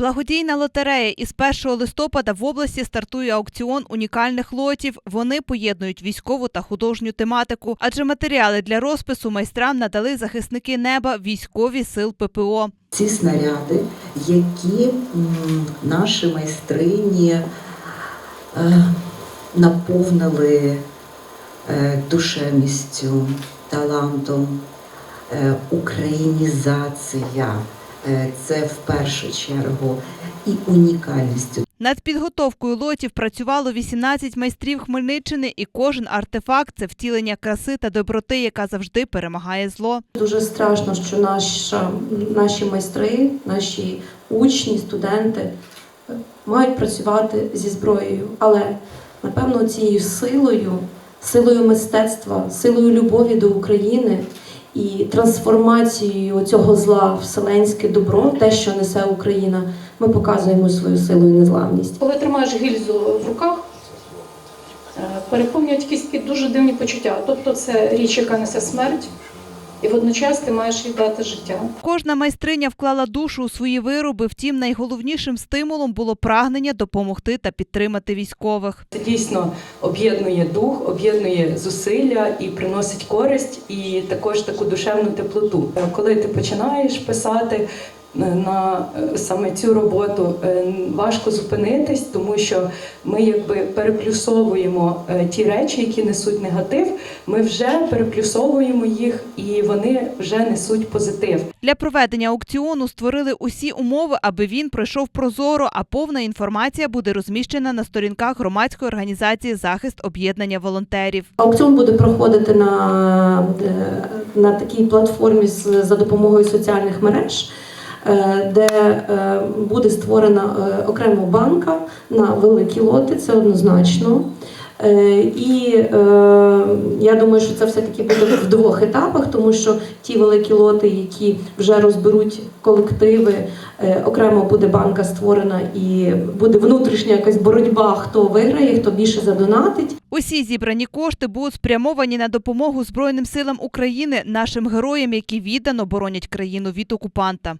Благодійна лотерея із 1 листопада в області стартує аукціон унікальних лотів. Вони поєднують військову та художню тематику, адже матеріали для розпису майстрам надали захисники неба військові сил ППО. ці снаряди, які наші майстрині е, наповнили е, душевністю, талантом, е, українізація. Е, Це в першу чергу і унікальністю. Над підготовкою лотів працювало 18 майстрів Хмельниччини, і кожен артефакт це втілення краси та доброти, яка завжди перемагає зло. Дуже страшно, що наша, наші майстри, наші учні, студенти мають працювати зі зброєю. Але напевно цією силою, силою мистецтва, силою любові до України і трансформацією цього зла вселенське добро, те, що несе Україна, ми показуємо свою силу і незламність. Коли тримаєш гільзу в руках, е, переповнюють якісь такі дуже дивні почуття. Тобто це річ, яка несе смерть, і водночас ти маєш віддати життя. Кожна майстриня вклала душу у свої вироби. Втім, найголовнішим стимулом було прагнення допомогти та підтримати військових. Це дійсно об'єднує дух, об'єднує зусилля і приносить користь, і також таку душевну теплоту. Коли ти починаєш писати на е, саме цю роботу, е, важко зупинитись, тому що ми якби переплюсовуємо е, ті речі, які несуть негатив. Ми вже переплюсовуємо їх, і вони вже несуть позитив. Для проведення аукціону створили усі умови, аби він пройшов прозоро, а повна інформація буде розміщена на сторінках громадської організації Захист об'єднання волонтерів. Аукціон буде проходити на, на такій платформі з- за допомогою соціальних мереж, де е, буде створена е, окрема банка на великі лоти, це однозначно. Е, І е, я думаю, що це все-таки буде в двох етапах, тому що ті великі лоти, які вже розберуть колективи, е, окремо буде банка створена і буде внутрішня якась боротьба, хто виграє, хто більше задонатить. Усі зібрані кошти будуть спрямовані на допомогу Збройним силам України, нашим героям, які віддано боронять країну від окупанта.